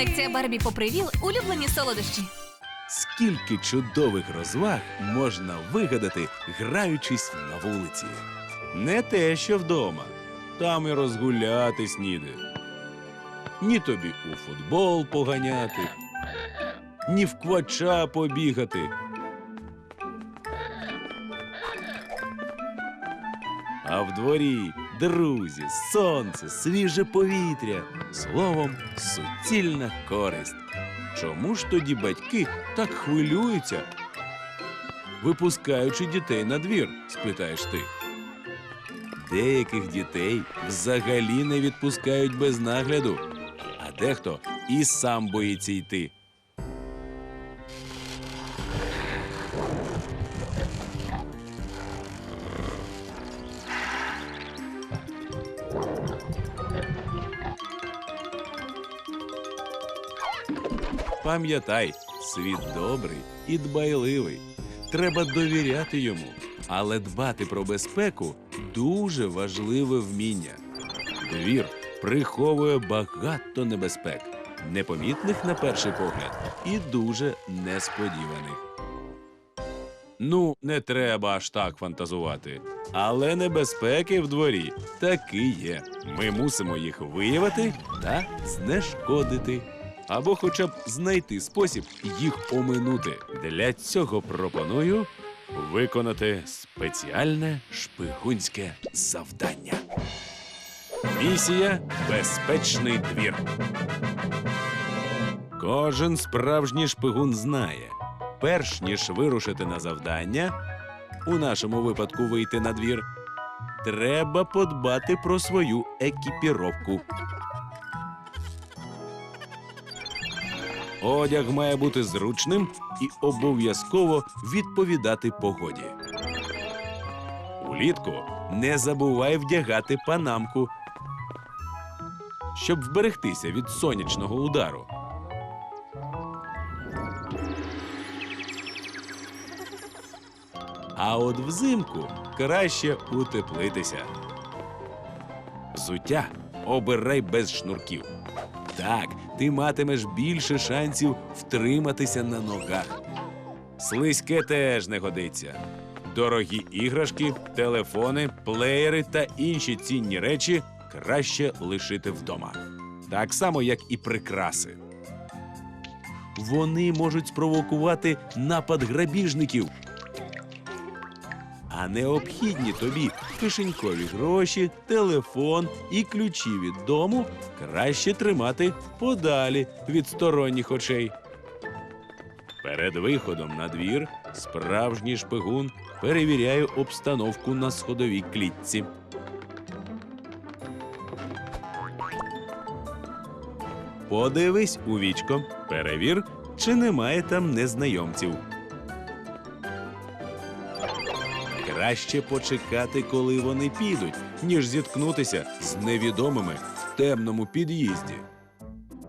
Колекція Барбі попривіл улюблені солодощі. Скільки чудових розваг можна вигадати, граючись на вулиці. Не те, що вдома. Там і розгулятись ніде. Ні тобі у футбол поганяти, ні в квача побігати. А в дворі друзі, сонце, свіже повітря, словом, суцільна користь. Чому ж тоді батьки так хвилюються? Випускаючи дітей на двір, спитаєш ти. Деяких дітей взагалі не відпускають без нагляду, а дехто і сам боїться йти. Пам'ятай, світ добрий і дбайливий. Треба довіряти йому, але дбати про безпеку дуже важливе вміння. Двір приховує багато небезпек, непомітних на перший погляд і дуже несподіваних. Ну, не треба аж так фантазувати. Але небезпеки в дворі таки є. Ми мусимо їх виявити та знешкодити. Або хоча б знайти спосіб їх оминути. Для цього пропоную виконати спеціальне шпигунське завдання. Місія Безпечний двір. Кожен справжній шпигун знає, перш ніж вирушити на завдання, у нашому випадку вийти на двір, треба подбати про свою екіпіровку. Одяг має бути зручним і обов'язково відповідати погоді. Улітку не забувай вдягати панамку, щоб вберегтися від сонячного удару. А от взимку краще утеплитися. Взуття обирай без шнурків. Так, ти матимеш більше шансів втриматися на ногах. Слизьке теж не годиться. Дорогі іграшки, телефони, плеєри та інші цінні речі краще лишити вдома. Так само, як і прикраси. Вони можуть спровокувати напад грабіжників. А необхідні тобі кишенькові гроші, телефон і ключі від дому краще тримати подалі від сторонніх очей. Перед виходом на двір справжній шпигун перевіряє обстановку на сходовій клітці. Подивись у вічко, перевір, чи немає там незнайомців. Краще почекати, коли вони підуть, ніж зіткнутися з невідомими в темному під'їзді.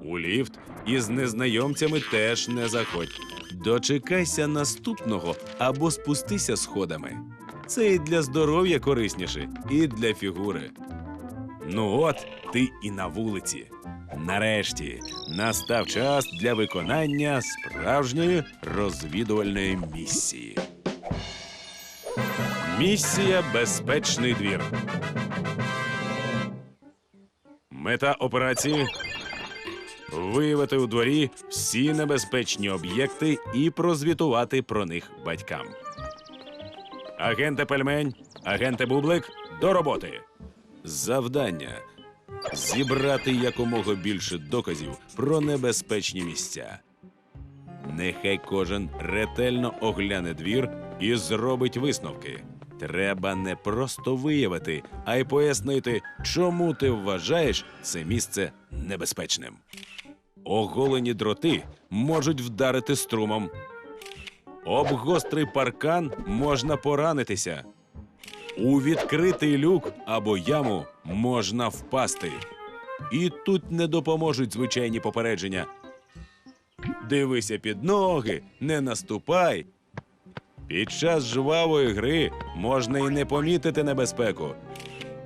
У ліфт із незнайомцями теж не заходь. Дочекайся наступного або спустися сходами. Це і для здоров'я корисніше, і для фігури. Ну от ти і на вулиці. Нарешті настав час для виконання справжньої розвідувальної місії. Місія Безпечний двір. Мета операції виявити у дворі всі небезпечні об'єкти і прозвітувати про них батькам. Агенте Пельмень, агенте Бублик, до роботи. Завдання зібрати якомога більше доказів про небезпечні місця. Нехай кожен ретельно огляне двір і зробить висновки. Треба не просто виявити, а й пояснити, чому ти вважаєш це місце небезпечним. Оголені дроти можуть вдарити струмом. Об гострий паркан можна поранитися. У відкритий люк або яму можна впасти. І тут не допоможуть звичайні попередження. Дивися під ноги, не наступай. Під час жвавої гри можна і не помітити небезпеку.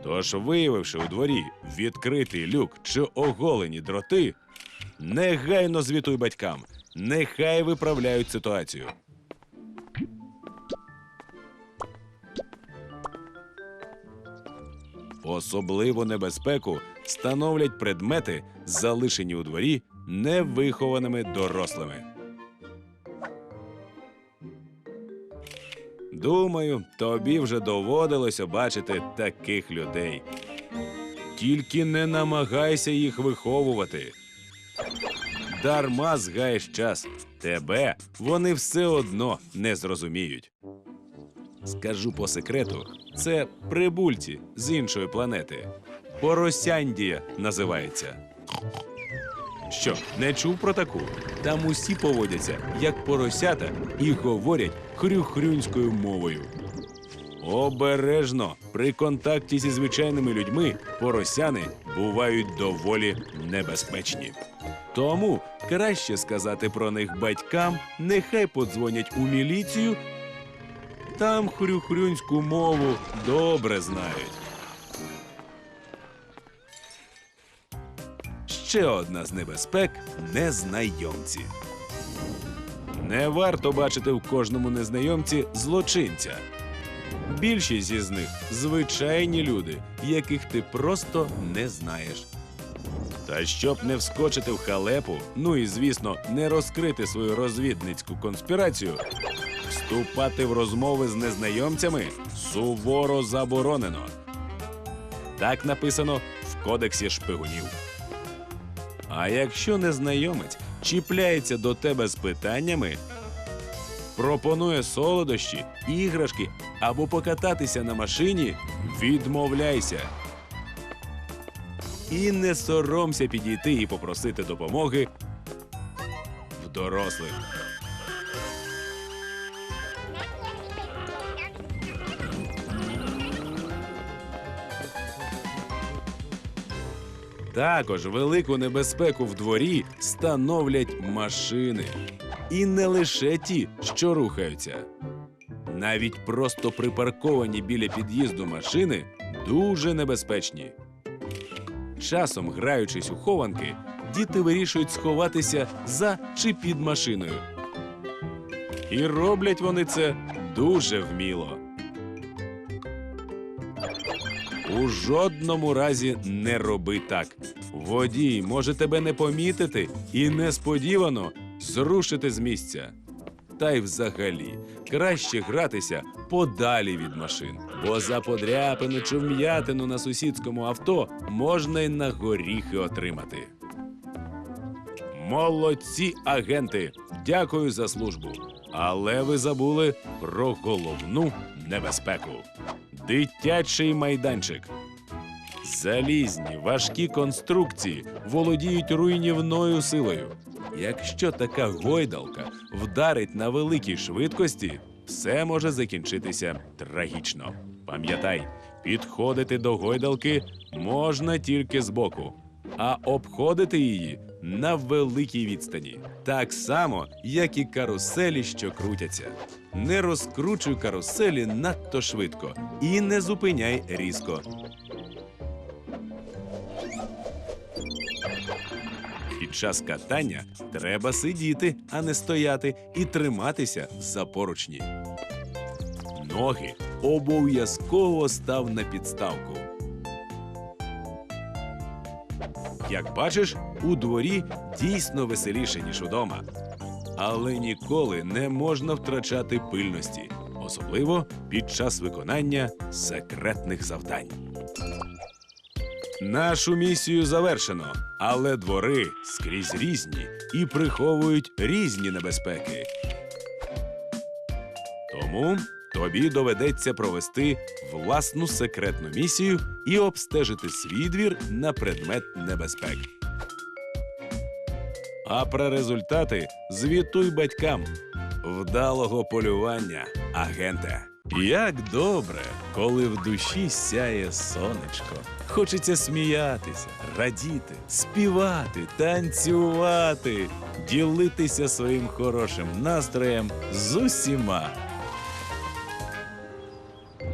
Тож, виявивши у дворі відкритий люк чи оголені дроти, Негайно звітуй батькам. Нехай виправляють ситуацію. Особливу небезпеку становлять предмети, залишені у дворі невихованими дорослими. Думаю, тобі вже доводилося бачити таких людей. Тільки не намагайся їх виховувати. Дарма згаєш час. Тебе вони все одно не зрозуміють. Скажу по секрету, це прибульці з іншої планети. Поросяндія називається. Що, не чув про таку? Там усі поводяться як поросята і говорять хрюхрюнською мовою. Обережно при контакті зі звичайними людьми поросяни бувають доволі небезпечні. Тому краще сказати про них батькам, нехай подзвонять у міліцію. Там хрюхрюнську мову добре знають. Ще одна з небезпек незнайомці. Не варто бачити в кожному незнайомці злочинця. Більшість із них звичайні люди, яких ти просто не знаєш. Та щоб не вскочити в халепу, ну і звісно, не розкрити свою розвідницьку конспірацію, вступати в розмови з незнайомцями суворо заборонено. Так написано в кодексі шпигунів. А якщо незнайомець чіпляється до тебе з питаннями, пропонує солодощі, іграшки або покататися на машині, відмовляйся. І не соромся підійти і попросити допомоги в дорослих. Також велику небезпеку в дворі становлять машини. І не лише ті, що рухаються. Навіть просто припарковані біля під'їзду машини дуже небезпечні. Часом, граючись у хованки, діти вирішують сховатися за чи під машиною. І роблять вони це дуже вміло. У жодному разі не роби так. Водій може тебе не помітити і несподівано зрушити з місця. Та й взагалі краще гратися подалі від машин, бо за подряпину чи вм'ятину на сусідському авто можна й на горіхи отримати. Молодці агенти! Дякую за службу. Але ви забули про головну небезпеку дитячий майданчик. Залізні важкі конструкції володіють руйнівною силою. Якщо така гойдалка вдарить на великій швидкості, все може закінчитися трагічно. Пам'ятай, підходити до гойдалки можна тільки збоку, а обходити її на великій відстані. Так само, як і каруселі, що крутяться. Не розкручуй каруселі надто швидко і не зупиняй різко. Під час катання треба сидіти, а не стояти, і триматися за поручні. Ноги обов'язково став на підставку. Як бачиш, у дворі дійсно веселіше, ніж удома. Але ніколи не можна втрачати пильності, особливо під час виконання секретних завдань. Нашу місію завершено, але двори скрізь різні і приховують різні небезпеки. Тому тобі доведеться провести власну секретну місію і обстежити свій двір на предмет небезпек. А про результати звітуй батькам вдалого полювання, агенте. Як добре, коли в душі сяє сонечко. Хочеться сміятися, радіти, співати, танцювати, ділитися своїм хорошим настроєм з усіма.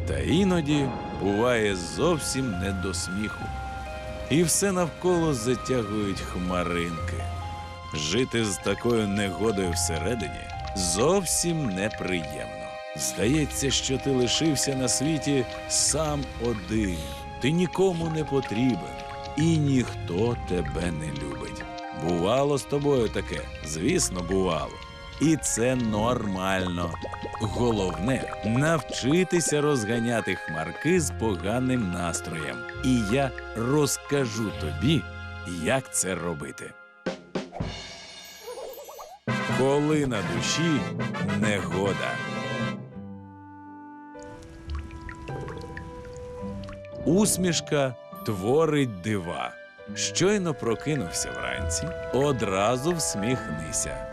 Та іноді буває зовсім не до сміху. І все навколо затягують хмаринки. Жити з такою негодою всередині зовсім неприємно. Здається, що ти лишився на світі сам один. Ти нікому не потрібен, і ніхто тебе не любить. Бувало з тобою таке, звісно, бувало. І це нормально. Головне навчитися розганяти хмарки з поганим настроєм. І я розкажу тобі, як це робити. Коли на душі негода. Усмішка творить дива. Щойно прокинувся вранці, одразу всміхнися.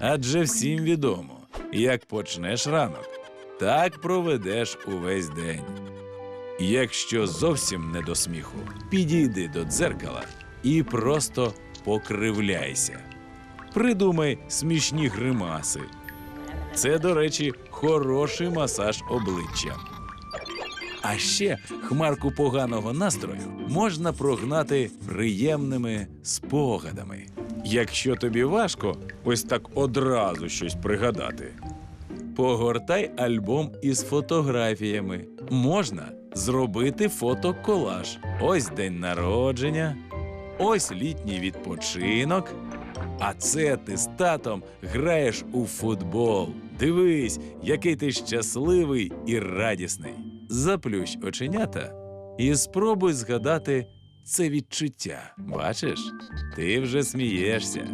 Адже всім відомо, як почнеш ранок, так проведеш увесь день. Якщо зовсім не до сміху, підійди до дзеркала і просто покривляйся. Придумай смішні гримаси. Це, до речі, хороший масаж обличчя. А ще хмарку поганого настрою можна прогнати приємними спогадами. Якщо тобі важко ось так одразу щось пригадати, погортай альбом із фотографіями. Можна зробити фотоколаж. Ось день народження, ось літній відпочинок. А це ти з татом граєш у футбол. Дивись, який ти щасливий і радісний. Заплющ оченята і спробуй згадати це відчуття. Бачиш, ти вже смієшся.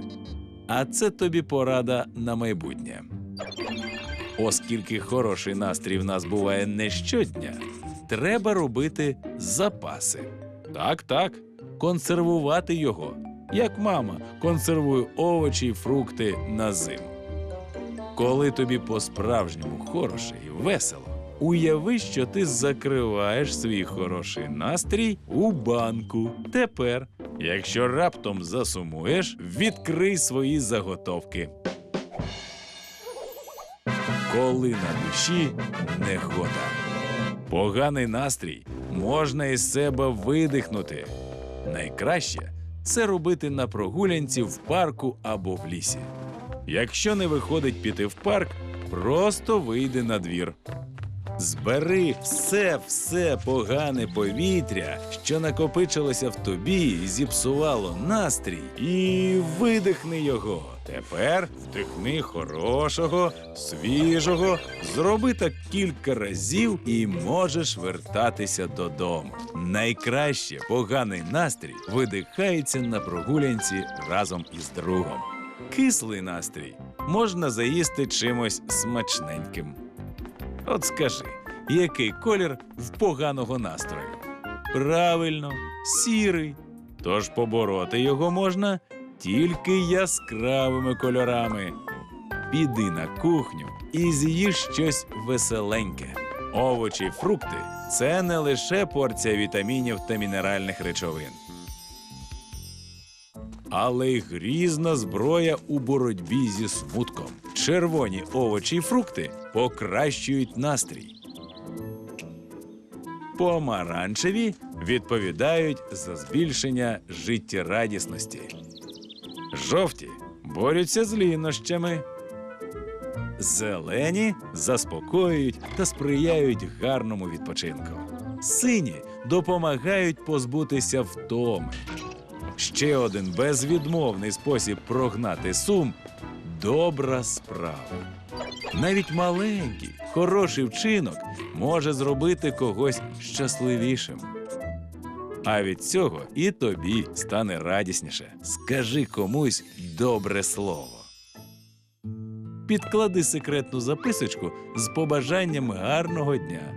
А це тобі порада на майбутнє. Оскільки хороший настрій в нас буває не щодня, треба робити запаси. Так, так, консервувати його, як мама консервує овочі й фрукти на зиму. Коли тобі по-справжньому хороше і весело, уяви, що ти закриваєш свій хороший настрій у банку. Тепер, якщо раптом засумуєш, відкрий свої заготовки. Коли на душі негода. Поганий настрій можна із себе видихнути. Найкраще це робити на прогулянці в парку або в лісі. Якщо не виходить піти в парк, просто вийди на двір. Збери все, все погане повітря, що накопичилося в тобі і зіпсувало настрій, і видихни його. Тепер вдихни хорошого, свіжого, зроби так кілька разів і можеш вертатися додому. Найкраще поганий настрій видихається на прогулянці разом із другом. Кислий настрій можна заїсти чимось смачненьким. От скажи, який колір в поганого настрою? Правильно, сірий. Тож побороти його можна тільки яскравими кольорами. Піди на кухню і з'їж щось веселеньке. Овочі, фрукти це не лише порція вітамінів та мінеральних речовин, але й грізна зброя у боротьбі зі смутком. Червоні овочі й фрукти покращують настрій. Помаранчеві відповідають за збільшення життєрадісності. Жовті борються з лінощами. Зелені заспокоюють та сприяють гарному відпочинку. Сині допомагають позбутися втоми. Ще один безвідмовний спосіб прогнати сум добра справа. Навіть маленький, хороший вчинок може зробити когось щасливішим. А від цього і тобі стане радісніше. Скажи комусь добре слово. Підклади секретну записочку з побажанням гарного дня.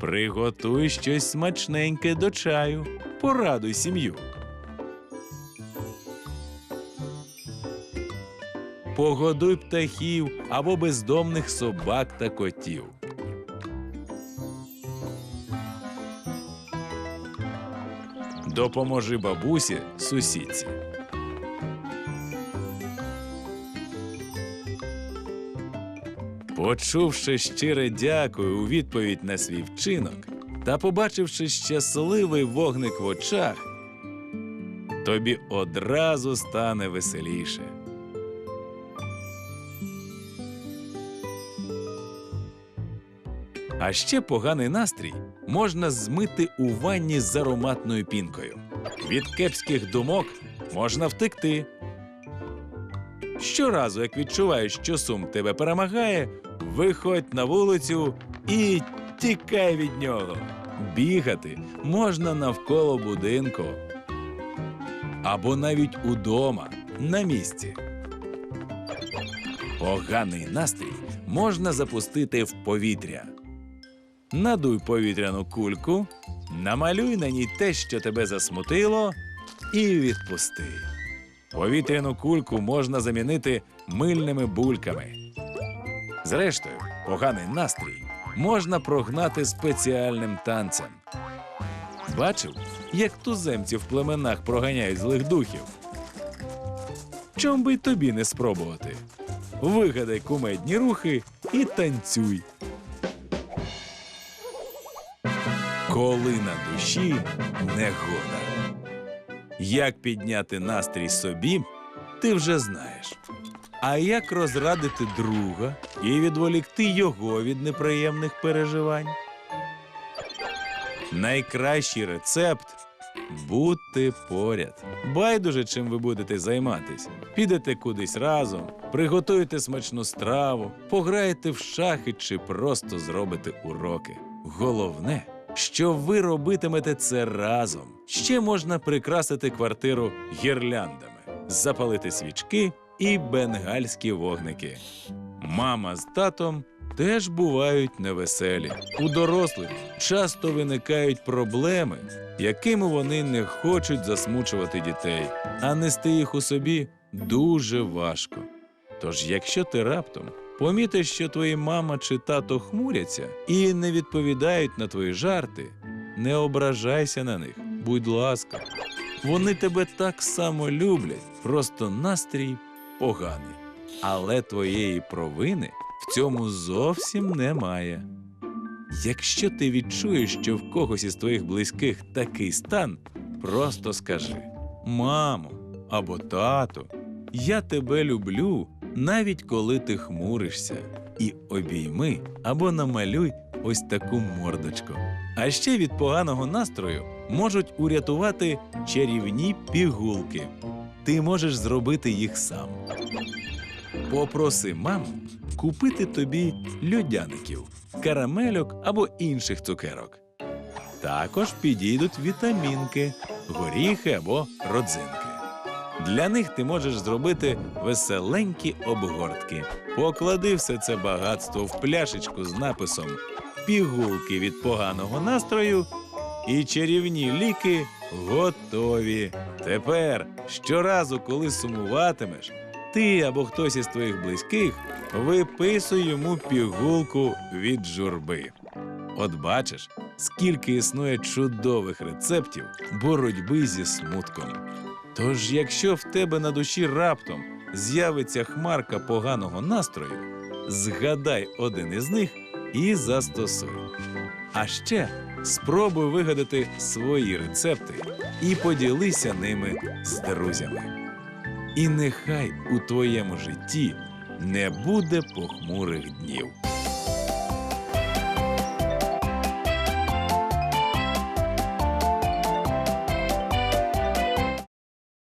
Приготуй щось смачненьке до чаю. Порадуй сім'ю. Погодуй птахів або бездомних собак та котів. Допоможи бабусі сусідці. Почувши щире дякую у відповідь на свій вчинок, Та побачивши щасливий вогник в очах, тобі одразу стане веселіше. А ще поганий настрій можна змити у ванні з ароматною пінкою. Від кепських думок можна втекти. Щоразу, як відчуваєш, що сум тебе перемагає, виходь на вулицю і тікай від нього. Бігати можна навколо будинку. Або навіть удома, на місці. Поганий настрій можна запустити в повітря. Надуй повітряну кульку, намалюй на ній те, що тебе засмутило, і відпусти. Повітряну кульку можна замінити мильними бульками. Зрештою, поганий настрій можна прогнати спеціальним танцем. Бачив, як туземці в племенах проганяють злих духів? Чом би тобі не спробувати? Вигадай кумедні рухи і танцюй. Коли на душі негода. Як підняти настрій собі, ти вже знаєш. А як розрадити друга і відволікти його від неприємних переживань? Найкращий рецепт бути поряд. Байдуже, чим ви будете займатись. Підете кудись разом, приготуєте смачну страву, пограєте в шахи чи просто зробите уроки. Головне, що ви робитимете це разом. Ще можна прикрасити квартиру гірляндами, запалити свічки і бенгальські вогники. Мама з татом теж бувають невеселі. У дорослих часто виникають проблеми, якими вони не хочуть засмучувати дітей, а нести їх у собі дуже важко. Тож, якщо ти раптом помітиш, що твої мама чи тато хмуряться і не відповідають на твої жарти, не ображайся на них, будь ласка. Вони тебе так само люблять, просто настрій поганий. Але твоєї провини в цьому зовсім немає. Якщо ти відчуєш, що в когось із твоїх близьких такий стан, просто скажи: Мамо або тато, я тебе люблю, навіть коли ти хмуришся, і обійми або намалюй ось таку мордочку. А ще від поганого настрою можуть урятувати чарівні пігулки. Ти можеш зробити їх сам. Попроси маму купити тобі льодяників, карамельок або інших цукерок. Також підійдуть вітамінки, горіхи або родзинки. Для них ти можеш зробити веселенькі обгортки. Поклади все це багатство в пляшечку з написом Пігулки від поганого настрою і чарівні ліки готові. Тепер щоразу, коли сумуватимеш, ти або хтось із твоїх близьких виписуй йому пігулку від журби. От бачиш, скільки існує чудових рецептів боротьби зі смутком. Тож, якщо в тебе на душі раптом з'явиться хмарка поганого настрою, згадай один із них і застосуй. А ще спробуй вигадати свої рецепти і поділися ними з друзями. І нехай у твоєму житті не буде похмурих днів.